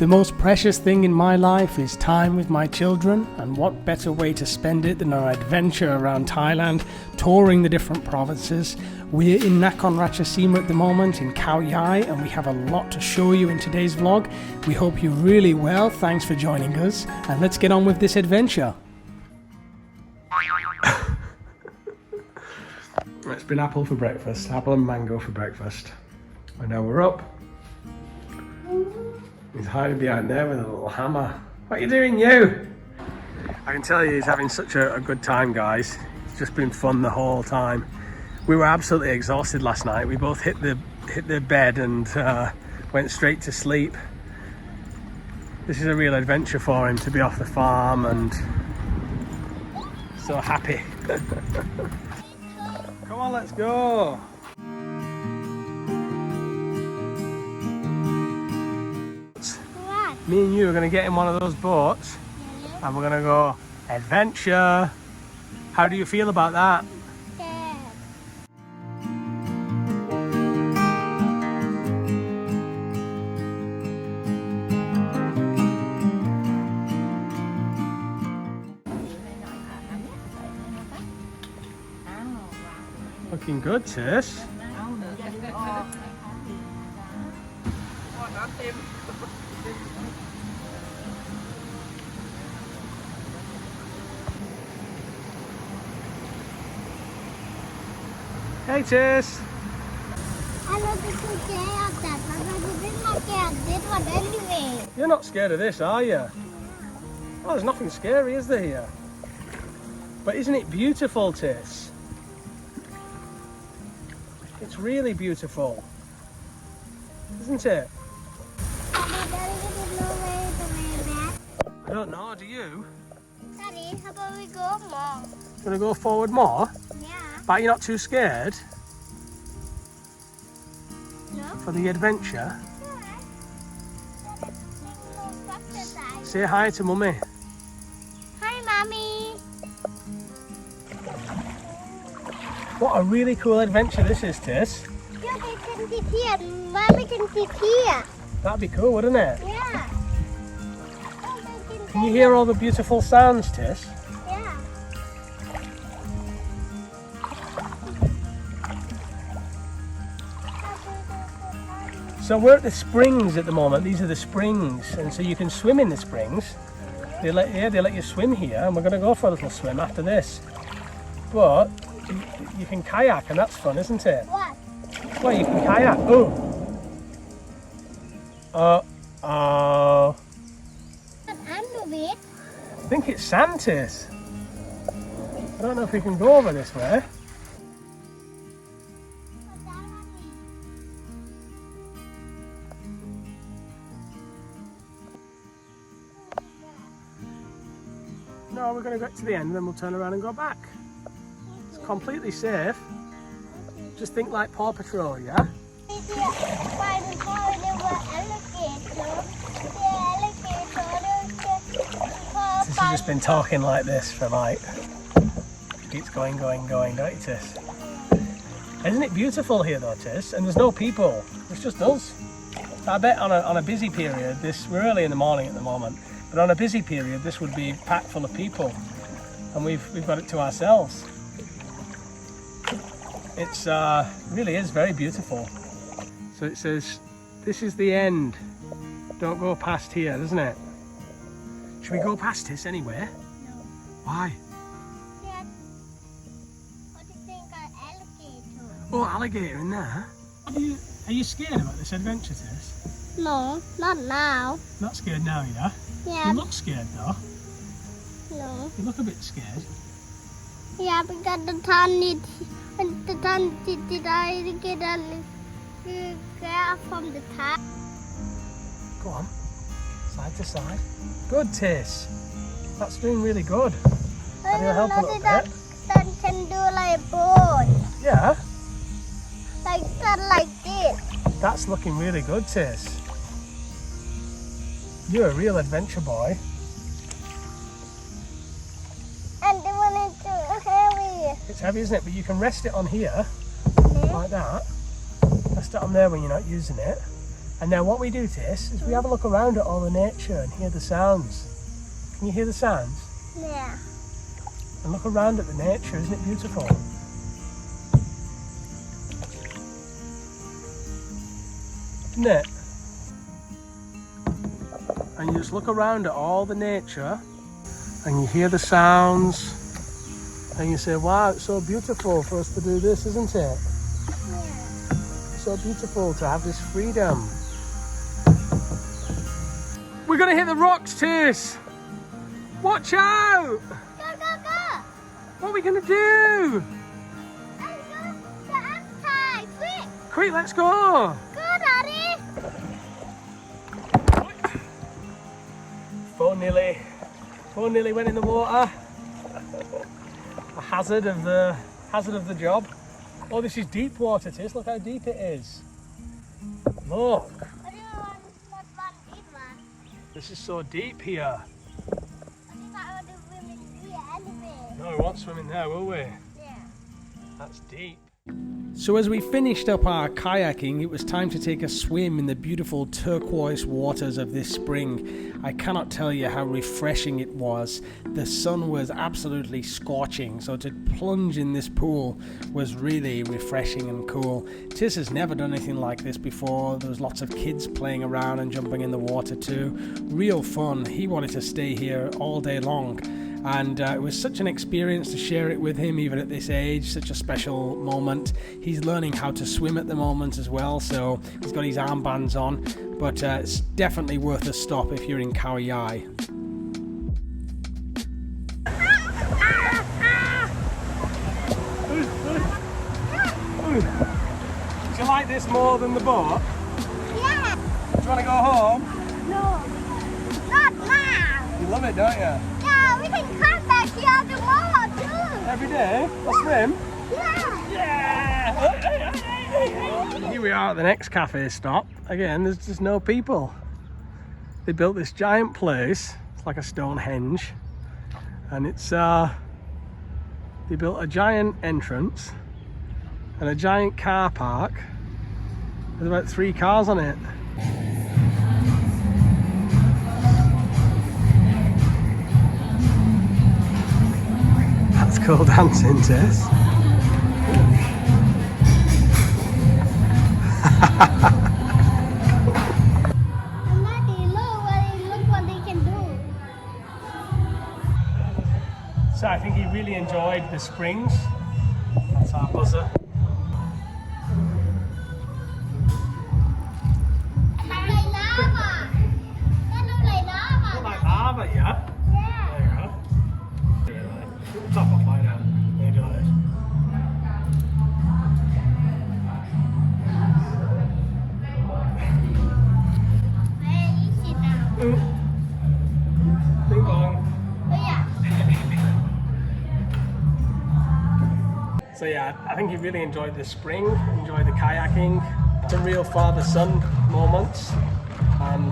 The most precious thing in my life is time with my children, and what better way to spend it than an adventure around Thailand, touring the different provinces. We're in Nakhon Ratchasima at the moment in Khao Yai, and we have a lot to show you in today's vlog. We hope you're really well. Thanks for joining us, and let's get on with this adventure. it's been apple for breakfast, apple and mango for breakfast. And now we're up. He's hiding behind there with a little hammer. What are you doing, you? I can tell you he's having such a, a good time, guys. It's just been fun the whole time. We were absolutely exhausted last night. We both hit the hit the bed and uh, went straight to sleep. This is a real adventure for him to be off the farm and so happy. Come on, let's go. Me and you are going to get in one of those boats and we're going to go adventure. How do you feel about that? Dad. Looking good, sis. Hey, sis. I love the cool day of that, but I didn't like it. This one anyway. You're not scared of this, are you? Oh, there's nothing scary, is there here? But isn't it beautiful, Tis? It's really beautiful. Isn't it? Daddy, Daddy, didn't know where the way back. I don't know, do you? Daddy, how about we go more? Gonna go forward more? But you're not too scared No? for the adventure? Alright. Daddy, we go faster side. Say hi to mummy. Hi, mommy. What a really cool adventure this is, Tis. They can sit here. Mommy can sit here. That'd be cool, wouldn't it? Yeah. Can Can you hear all the beautiful sounds, Tis? So we're at the springs at the moment. These are the springs, and so you can swim in the springs. They let yeah, they let you swim here, and we're going to go for a little swim after this. But you, you can kayak, and that's fun, isn't it? What? Well, you can kayak. Oh. Uh oh. I think it's Santis. I don't know if we can go over this way. No, we're going to get to the end, and then we'll turn around and go back. It's completely safe. Just think like Paw Patrol, yeah? By the car, there were alligators. The alligators Tis has just been talking like this for like. Keeps going, going, going, don't you, Tis? Isn't it beautiful here though, Tis? And there's no people. It's just us. I bet on a, on a busy period, this we're early in the morning at the moment, but on a busy period, this would be packed full of people, and we've we've got it to ourselves. It's uh, really is very beautiful. So it says, "This is the end. Don't go past here," doesn't it? Should we go past this anyway? Why? Dad, what do you think of alligators? Oh, alligator in there. Are you, are you scared about this adventure, Tess? No, not now. Not scared now, yeah? Yeah, You look scared though. no. You look a bit scared. Yeah, because the when the sun is the alligator is get from the top. Go on. Side to side. Good, Tess. That's doing really good. Can you help a little bit? sun can do like boat. That's looking really good, Tess. You're a real adventure boy. And the one is too heavy. It's heavy, isn't it? But you can rest it on here, mm-hmm. like that. Rest it on there when you're not using it. And now what we do, Tis, is we have a look around at all the nature and hear the sounds. Can you hear the sounds? Yeah. And look around at the nature, isn't it beautiful? Isn't it? And you just look around at all the nature and you hear the sounds and you say, wow, it's so beautiful for us to do this, isn't it? Yeah. So beautiful to have this freedom. We're gonna hit the rocks, Tis! Watch out! Go, go, go! What are we gonna do? And go the outside, quick! Quick, let's go! Nearly, phone nearly went in the water. A hazard of the hazard of the job. Oh, this is deep water, Tis. Look how deep it is. Look, I didn't want not one big one. this is so deep here. I think I want to swim in here anyway. No, we won't swim in there, will we? Yeah. That's deep. So, as we finished up our kayaking, it was time to take a swim in the beautiful turquoise waters of this spring. I cannot tell you how refreshing it was. The sun was absolutely scorching, so to plunge in this pool was really refreshing and cool. Tis has never done anything like this before. There was lots of kids playing around and jumping in the water too. Real fun. He wanted to stay here all day long and uh, it was such an experience to share it with him even at this age such a special moment he's learning how to swim at the moment as well so he's got his armbands on but uh, it's definitely worth a stop if you're in Khao Yai do you like this more than the boat? Yeah. Do you want to go home? No. Not now. You love it, don't you? Yeah, we can come back here tomorrow too. Every day? A swim? Yeah. Here we are at the next cafe stop. Again, there's just no people. They built this giant place. It's like a Stonehenge, and it's uh, they built a giant entrance and a giant car park. with about three cars on it. Can do. So I think he really enjoyed the springs. That's our buzzer. So yeah, I think he really enjoyed the spring, enjoyed the kayaking. It's a real father-son moment. And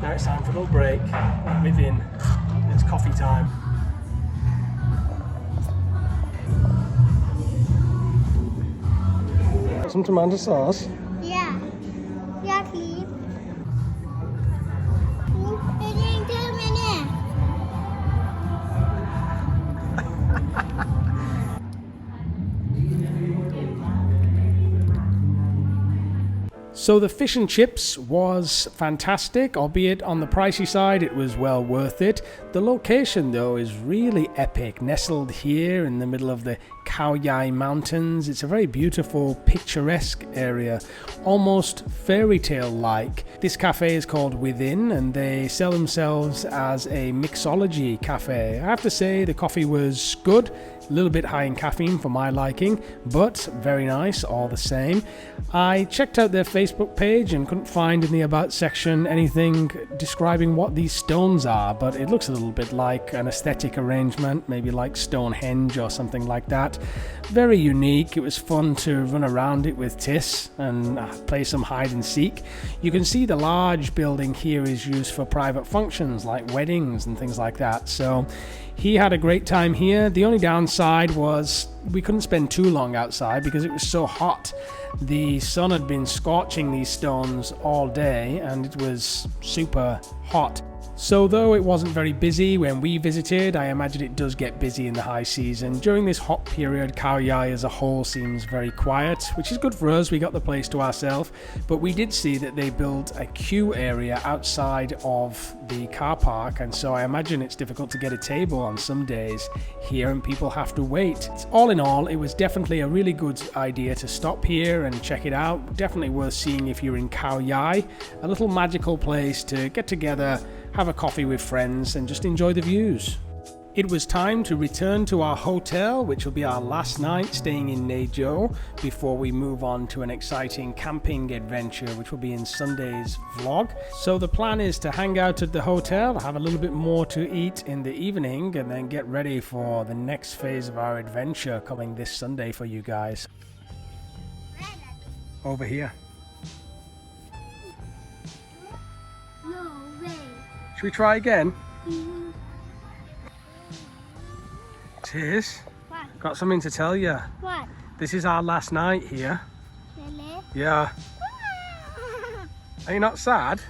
now it's time for a little break within. It's coffee time. Some tomato sauce. So the fish and chips was fantastic, albeit on the pricey side, it was well worth it. The location, though, is really epic, nestled here in the middle of the Khao Yai Mountains. It's a very beautiful, picturesque area, almost fairy tale like. This cafe is called Within, and they sell themselves as a mixology cafe. I have to say, the coffee was good. A little bit high in caffeine for my liking, but very nice all the same. I checked out their Facebook page and couldn't find in the About section anything describing what these stones are, but it looks a little bit like an aesthetic arrangement, maybe like Stonehenge or something like that. Very unique. It was fun to run around it with Tis and uh, play some hide and seek. You can see the large building here is used for private functions like weddings and things like that. So he had a great time here. The only downside was we couldn't spend too long outside because it was so hot. The sun had been scorching these stones all day and it was super hot. So, though it wasn't very busy when we visited, I imagine it does get busy in the high season. During this hot period, Khao Yai as a whole seems very quiet, which is good for us. We got the place to ourselves, but we did see that they built a queue area outside of the car park, and so I imagine it's difficult to get a table on some days here, and people have to wait. All in all, it was definitely a really good idea to stop here and check it out. Definitely worth seeing if you're in Khao Yai, a little magical place to get together have a coffee with friends, and just enjoy the views. It was time to return to our hotel, which will be our last night staying in Nejo before we move on to an exciting camping adventure, which will be in Sunday's vlog. So, the plan is to hang out at the hotel, have a little bit more to eat in the evening, and then get ready for the next phase of our adventure coming this Sunday for you guys. Over here. Should we try again? Mhm. Tis, What? got something to tell you. What? This is our last night here. Really? Yeah. Are you not sad?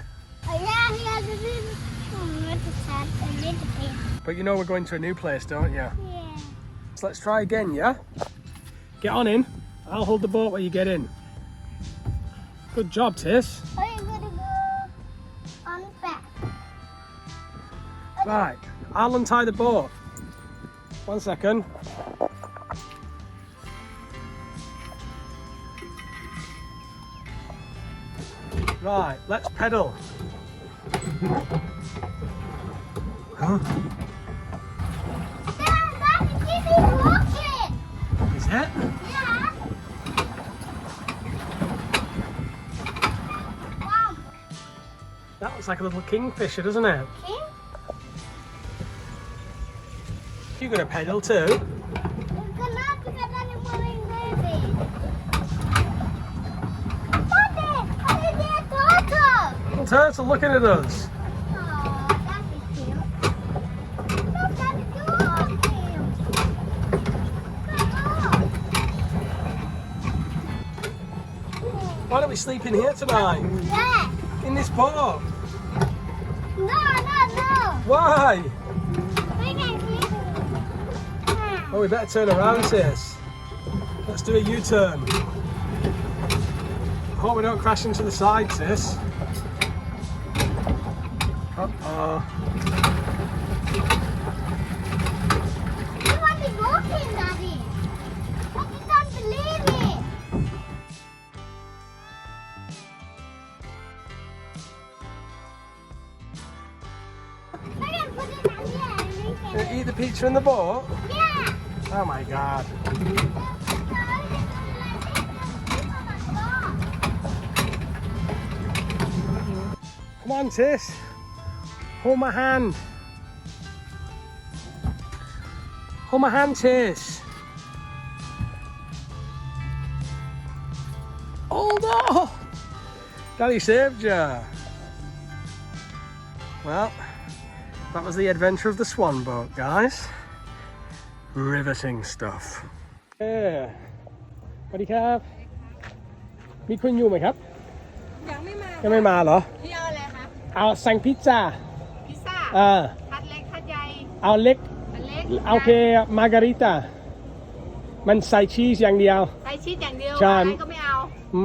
Oh, yeah, yeah, this is. Oh, what is that? A little bit. But you know we're going to a new place, don't you? Yeah. So let's try again, yeah? Get on in. I'll hold the boat while you get in. Good job, Tis. Are Right, I'll untie the boat. One second. Right, let's pedal. Huh? Is it? Yeah. Wow. That looks like a little kingfisher, doesn't it? I did a turtle. Little turtle looking at us. Oh, that is cute. Look at the walking. Why don't we sleep in here tonight? Yeah. In this park? No, no, no. Why? Oh, we better turn around, sis. Let's do a U-turn. Hope we don't crash into the side, sis. Uh-oh. You want to go Daddy? I just don't believe it. I can put it on here and we Gonna can. Eat the pizza in the boat? Oh my god. Come on, sis. Hold my hand. Hold my hand, sis. Hold on. Daddy saved you. Well, that was the adventure of the swan boat, guys. Riveting stuff. Yeah. สวัสดีครับ มีคนอยู่ไหมครับ ยังไม่มายังไม่มาเหรอ พี่เอาอะไรครับ เอาสั่งพิซซ่า พิซซ่าอ่าพัดเล็กพัดใหญ่ เอาเล็ก อันเล็กโอเคมาการิตามันใส่ชีสอย่างเดียวใส่ชีสอย่างเดียวใช่ อะไรก็ไม่เอา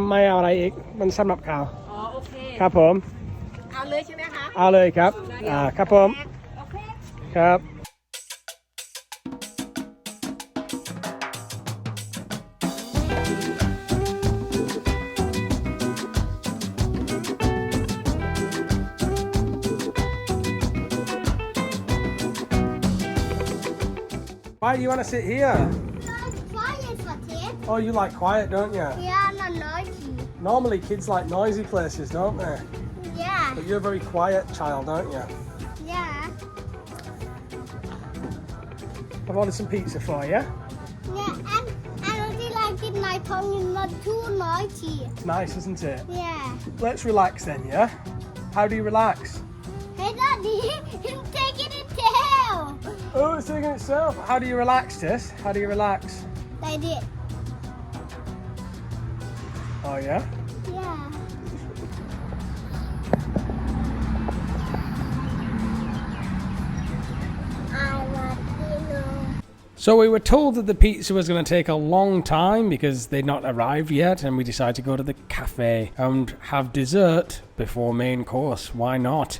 ไม่เอาอะไรอีก มันสำหรับข่าว อ๋อ โอเค ครับผม เอาเลยใช่ไหมคะเอาเลยครับ อ่า ครับผม โอเค ครับ Why do you want to sit here? Quiet for it. Oh, you like quiet, don't you? Yeah, I'm not noisy. Normally kids like noisy places, don't they? Yeah, But you're a very quiet child, aren't you? yeah. I've ordered some pizza for you. Yeah, and I really like it. My tongue is not too noisy. It's nice, isn't it? Yeah. Let's relax then, yeah? How do you relax? Oh, it's taking itself. How do you relax, Tis? How do you relax? Like it. Oh yeah. Yeah. I. So we were told that the pizza was going to take a long time because they'd not arrived yet, and we decided to go to the cafe and have dessert before main course. Why not?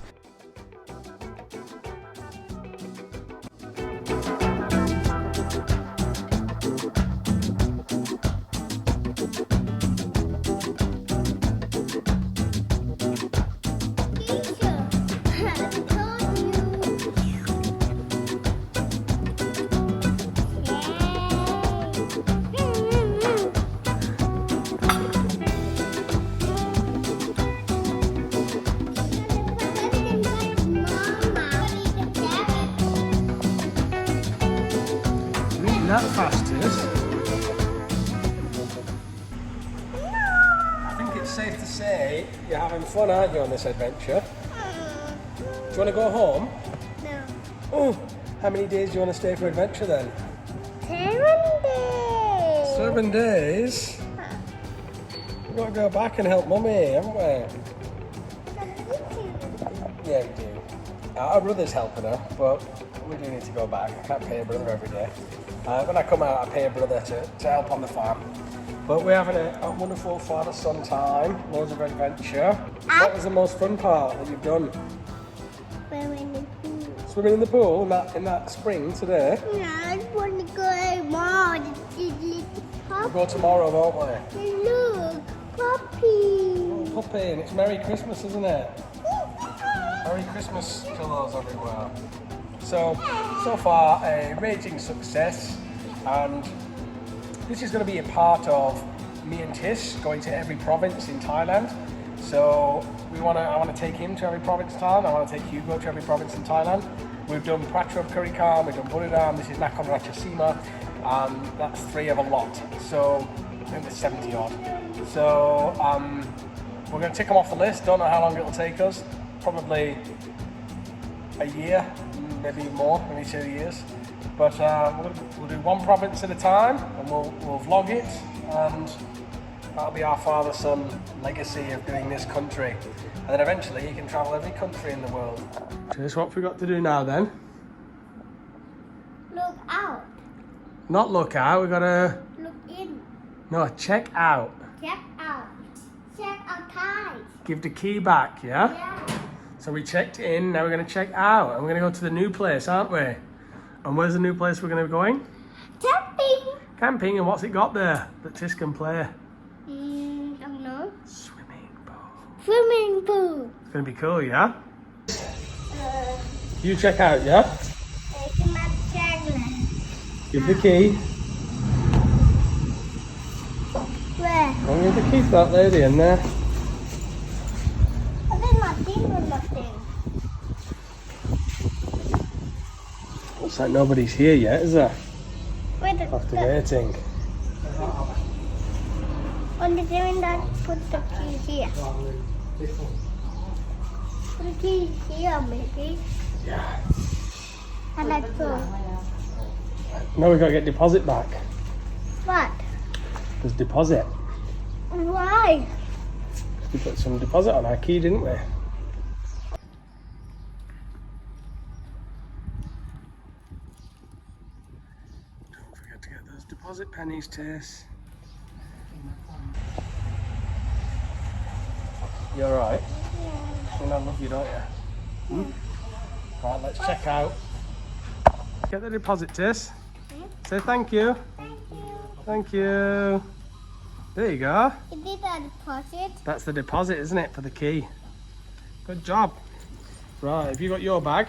Safe to say you're having fun, aren't you, on this adventure? Do you want to go home? No. Oh, how many days do you want to stay for adventure then? Seven days. Seven days. We've got to go back and help mummy, haven't we? Yeah, we do. Our brother's helping her, but we do need to go back. I can't pay a brother every day. Uh, when I come out, I pay a brother to, to help on the farm. But we're having a, a wonderful father-son time, loads of adventure. What was the most fun part that you've done? Swimming in the pool. Swimming in the pool in that in that spring today. No, I want to go more. We'll go tomorrow, won't we? Look, puppy. Oh, puppy, and it's Merry Christmas, isn't it? Merry Christmas pillows everywhere. So, so far a raging success, and this is going to be a part of me and Tis going to every province in Thailand. So we want to, I want to take him to every province in Thailand. I want to take Hugo to every province in Thailand. We've done Pratra Kurikam, we've done Buridam, this is Nakhon Ratchasima, and that's three of a lot. So I think there's 70 odd. So um, we're going to tick them off the list. Don't know how long it'll take us. Probably a year, maybe more, maybe two years. But uh, we'll, we'll do one province at a time, and we'll, we'll vlog it, and that'll be our father-son legacy of doing this country. And then eventually you can travel every country in the world. So this what we've got to do now then? Look out. Not look out, we've gotta Look in. no check out. Check out. Check out. Give the key back, yeah? Yeah. So we checked in, now we're gonna check out, and we're gonna go to the new place, aren't we? And where's the new place we're gonna be going? Camping. Camping, and what's it got there that Tis can play? Mm, don't know. Swimming pool. Swimming pool. It's gonna be cool, yeah? Uh, You check out, yeah? Give the key. Where? The key to that lady in there. I did nothing with nothing. Looks like nobody's here yet, is there? Wait After minute. waiting. On the seven that put the key here. Put the key here, maybe. Yeah. And let's go. Now we've gotta get deposit back. What? There's deposit. Why? We put some deposit on our key, didn't we? Don't forget to get those deposit pennies, Tess. You alright? Yeah. And I love you, don't you? Hmm? Right, let's check out. Get the deposit, Tess. Say thank you. Thank you. Thank you. There you go. Is it a deposit? That's the deposit, isn't it, for the key? Good job. Right, have you got your bag?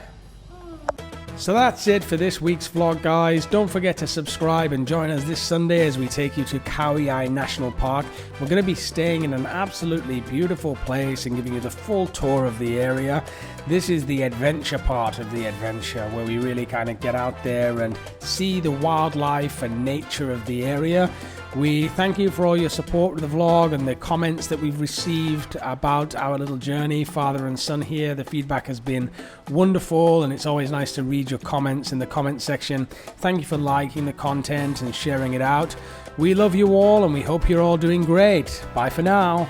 So that's it for this week's vlog, guys. Don't forget to subscribe and join us this Sunday as we take you to Kauai National Park. We're going to be staying in an absolutely beautiful place and giving you the full tour of the area. This is the adventure part of the adventure where we really kind of get out there and see the wildlife and nature of the area. We thank you for all your support with the vlog and the comments that we've received about our little journey, father and son here. The feedback has been wonderful, and it's always nice to read your comments in the comment section. Thank you for liking the content and sharing it out. We love you all, and we hope you're all doing great. Bye for now.